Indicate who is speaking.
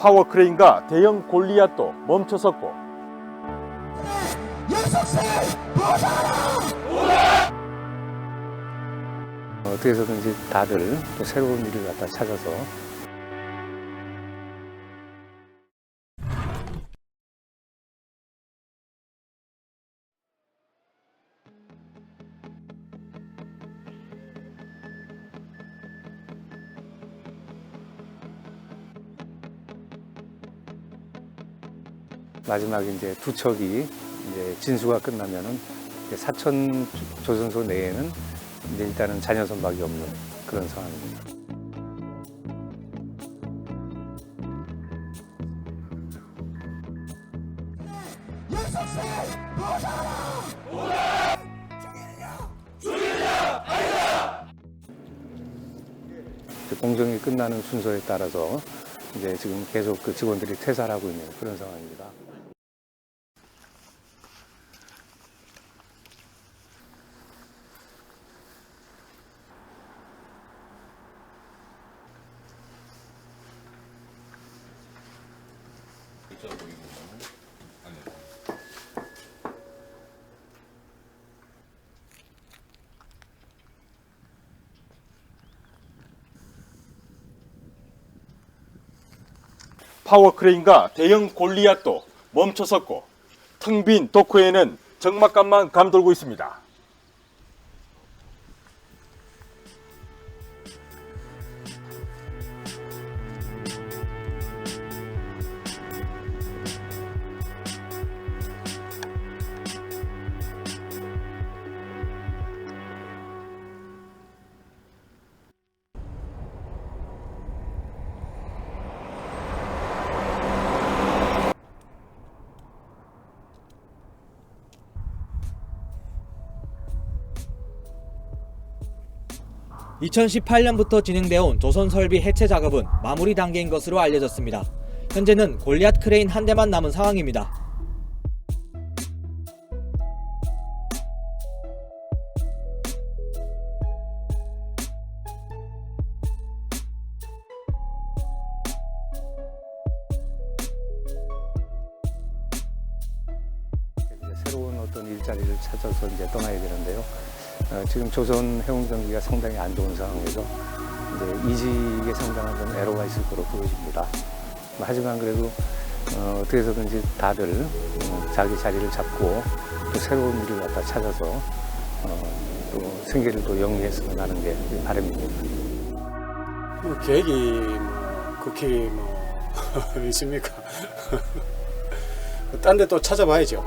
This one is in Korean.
Speaker 1: 파워 크레인과 대형 골리앗도 멈춰섰고.
Speaker 2: 어떻게 해서든지 다들 또 새로운 일을 갖다 찾아서 마지막 이제 두 척이 이제 진수가 끝나면은 사천 조선소 내에는 이제 일단은 자녀 선박이 없는 그런 상황입니다. 공정이 끝나는 순서에 따라서 이제 지금 계속 그 직원들이 퇴사를 하고 있는 그런 상황입니다.
Speaker 1: 파워 크레인과 대형 골리앗도 멈춰섰고 텅 빈 도크에는 적막감만 감돌고 있습니다.
Speaker 3: (2018년부터) 진행되어 온 조선 설비 해체 작업은 마무리 단계인 것으로 알려졌습니다. 현재는 골리앗 크레인 한 대만 남은 상황입니다.
Speaker 2: 새로운 어떤 일자리를 찾아서 이제 떠나야 되는데요. 어, 지금 조선 해운 경기가 상당히 안 좋은 상황에서 이제 이직에 상당한 좀 애로가 있을 거로 보여집니다. 뭐 하지만 그래도 어, 떻게 해서든지 다들 음, 자기 자리를 잡고 또 새로운 일을 갖다 찾아서 어, 또 생계를 또 영위했으면 하는 게 바람입니다.
Speaker 4: 뭐 계획이 뭐 그렇게 뭐 있습니까? 딴 데 또 찾아봐야죠.